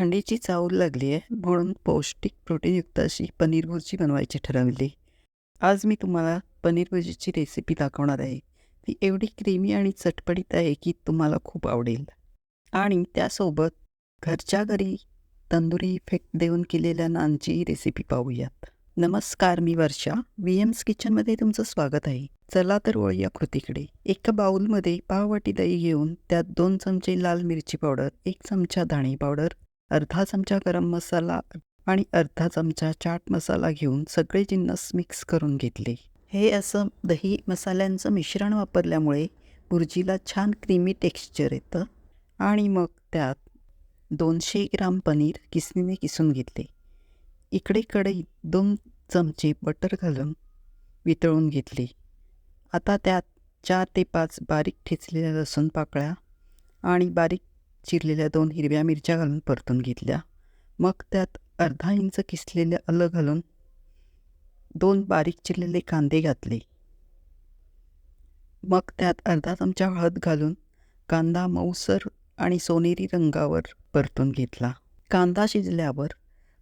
थंडीची चावल लागली आहे म्हणून पौष्टिक प्रोटीनयुक्त अशी पनीर भुर्जी बनवायची ठरवली. आज मी तुम्हाला पनीर भुर्जीची रेसिपी दाखवणार आहे. ती एवढी क्रीमी आणि चटपटीत आहे की तुम्हाला खूप आवडेल. आणि त्यासोबत घरच्या घरी तंदुरी इफेक्ट देऊन केलेल्या नानची रेसिपी पाहूयात. नमस्कार मी वर्षा. व्ही एम्स किचनमध्ये तुमचं स्वागत आहे. चला तर वळूया कृतीकडे. एका बाउलमध्ये पाववाटी दही घेऊन त्यात दोन चमचे लाल मिरची पावडर एक चमचा धाणे पावडर अर्धा चमचा गरम मसाला आणि अर्धा चमचा चाट मसाला घेऊन सगळे जिन्नस मिक्स करून घेतले. हे असं दही मसाल्यांचं मिश्रण वापरल्यामुळे भुर्जीला छान क्रीमी टेक्स्चर येतं आणि मग त्यात दोनशे ग्राम पनीर किसणीने किसून घेतले. इकडे कढईत दोन चमचे बटर घालून वितळून घेतले. आता त्यात चार ते पाच बारीक ठेचलेल्या लसूण पाकळ्या आणि बारीक चिरलेल्या दोन हिरव्या मिरच्या घालून परतून घेतल्या. मग त्यात अर्धा इंच किसलेले आलं घालून दोन बारीक चिरलेले कांदे घातले. मग त्यात अर्धा चमचा हळद घालून कांदा मऊसर आणि सोनेरी रंगावर परतून घेतला. कांदा शिजल्यावर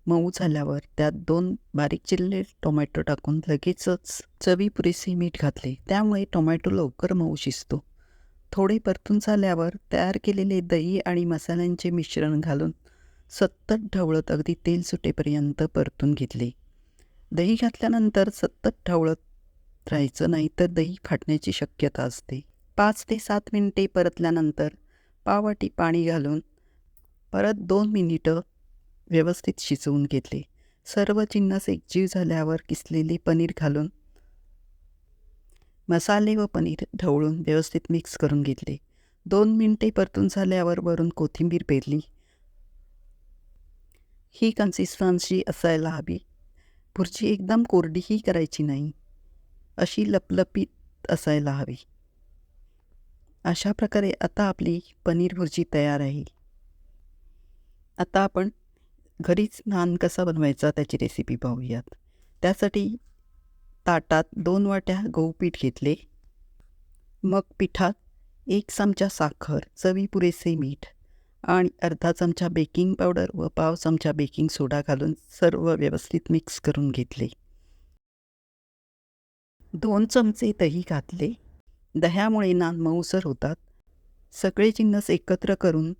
मऊ झाल्यावर त्यात दोन बारीक चिरलेले टोमॅटो टाकून लगेचच चवी पुरेसे मीठ घातले. त्यामुळे टोमॅटो लवकर मऊ शिजतो. थोडे परतून झाल्यावर तयार केलेले दही आणि मसाल्यांचे मिश्रण घालून सतत ढवळत अगदी तेल सुटेपर्यंत परतून घेतले. दही घातल्यानंतर सतत ढवळत राहायचं नाही तर दही फाटण्याची शक्यता असते. पाच ते सात मिनिटे परतल्यानंतर पावाटी पाणी घालून परत दोन मिनिटं व्यवस्थित शिजवून घेतले. सर्व जिन्नस एकजीव झाल्यावर किसलेले पनीर घालून मसाले व पनीर ढवळून व्यवस्थित मिक्स करून घेतले. दोन मिनटे परतून झाल्यावर वरून कोथिंबीर पेरली. ही कन्सिस्टन्सी असायला हवी. भुर्जी एकदम कोरडीही करायची नाही. अशी लपलपीत असायला हवी. अशा प्रकारे आता आपली पनीर भुर्जी तयार आहे. आता आपण घरीच नान कसा बनवायचा त्याची रेसिपी पाहूयात. त्यासाठी ताटात दोन वाट्या गहूपीठ घेतले. मग पिठात एक चमचा साखर चवी पुरेसे मीठ आणि अर्धा चमचा बेकिंग पावडर व पाव चमचा बेकिंग सोडा घालून सर्व व्यवस्थित मिक्स करून घेतले. दोन चमचे दही घातले. दह्यामुळे नान मऊसर होतात. सगळे जिन्नस एकत्र करून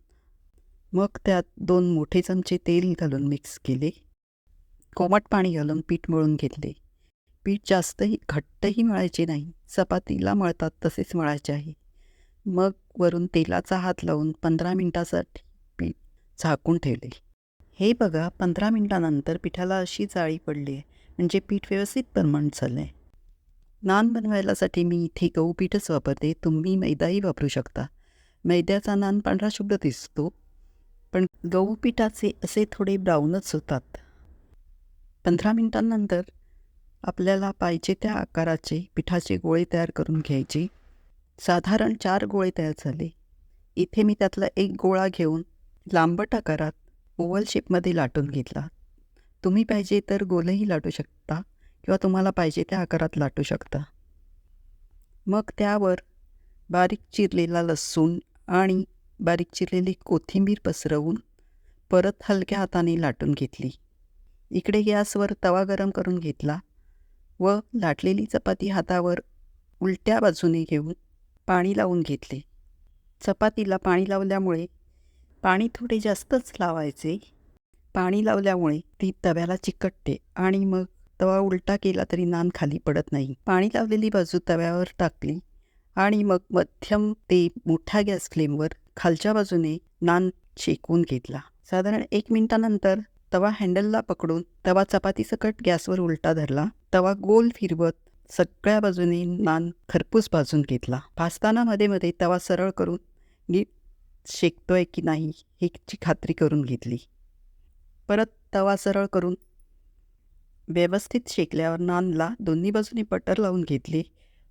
मग त्यात दोन मोठे चमचे तेल घालून मिक्स केले. कोमट पाणी घालून पीठ मळून घेतले. पीठ जास्तही घट्टही मळायचे नाही. चपातीला मळतात तसेच मळायचे आहे मग वरून तेलाचा हात लावून पंधरा मिनटासाठी पीठ झाकून ठेवले. हे बघा पंधरा मिनटानंतर पिठाला अशी जाळी पडली आहे म्हणजे पीठ व्यवस्थित परमंट झालं आहे नान बनवायलासाठी मी इथे गहू पीठच वापरते तुम्ही मैदाही वापरू शकता. मैद्याचा नान पांढरा शुभ्र दिसतो पण गहू पिठाचे असे थोडे ब्राऊनच होतात. पंधरा मिनटांनंतर आपल्याला पाहिजे त्या आकाराचे पिठाचे गोळे तयार करून घ्यायचे. साधारण चार गोळे तयार झाले. इथे मी त्यातला एक गोळा घेऊन लांबट आकारात ओवल शेपमध्ये लाटून घेतला. तुम्ही पाहिजे तर गोलही लाटू शकता किंवा तुम्हाला पाहिजे त्या आकारात लाटू शकता. मग त्यावर बारीक चिरलेला लसूण आणि बारीक चिरलेली कोथिंबीर पसरवून परत हलक्या हाताने लाटून घेतली. इकडे गॅसवर तवा गरम करून घेतला. व लाटलेली चपाती हातावर उलट्या बाजूने घेऊन पाणी लावून घेतले. चपातीला पाणी लावल्यामुळे पाणी थोडे जास्तच लावायचे. पाणी लावल्यामुळे ती तव्याला चिकटते आणि मग तवा उलटा केला तरी नान खाली पडत नाही. पाणी लावलेली बाजू तव्यावर टाकली आणि मग मध्यम ते मोठ्या गॅस फ्लेमवर खालच्या बाजूने नान शेकवून घेतला. साधारण एक मिनिटानंतर तवा हँडलला पकडून तवा चपातीसकट गॅसवर उलटा धरला. तवा गोल फिरवत सगळ्या बाजूने नान खरपूस भाजून घेतला. भाजताना मध्ये मध्ये तवा सरळ करून नीट शेकतोय की नाही ह्याची खात्री करून घेतली. परत तवा सरळ करून व्यवस्थित शेकल्यावर नानला दोन्ही बाजूने बटर लावून घेतले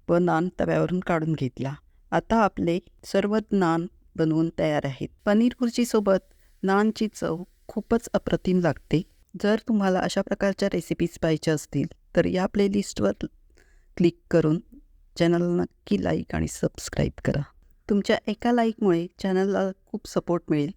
व नान तव्यावरून काढून घेतला. आता आपले सर्व नान बनवून तयार आहेत. पनीर भुर्जीसोबत नानची चव खूपच अप्रतिम लागते. जर तुम्हाला अशा प्रकारच्या रेसिपीज पाहिजे असतील तर या प्लेलिस्टवर क्लिक करून चॅनलला नक्की लाईक आणि सबस्क्राईब करा. तुमच्या एका लाईकमुळे चॅनलला खूप सपोर्ट मिळेल.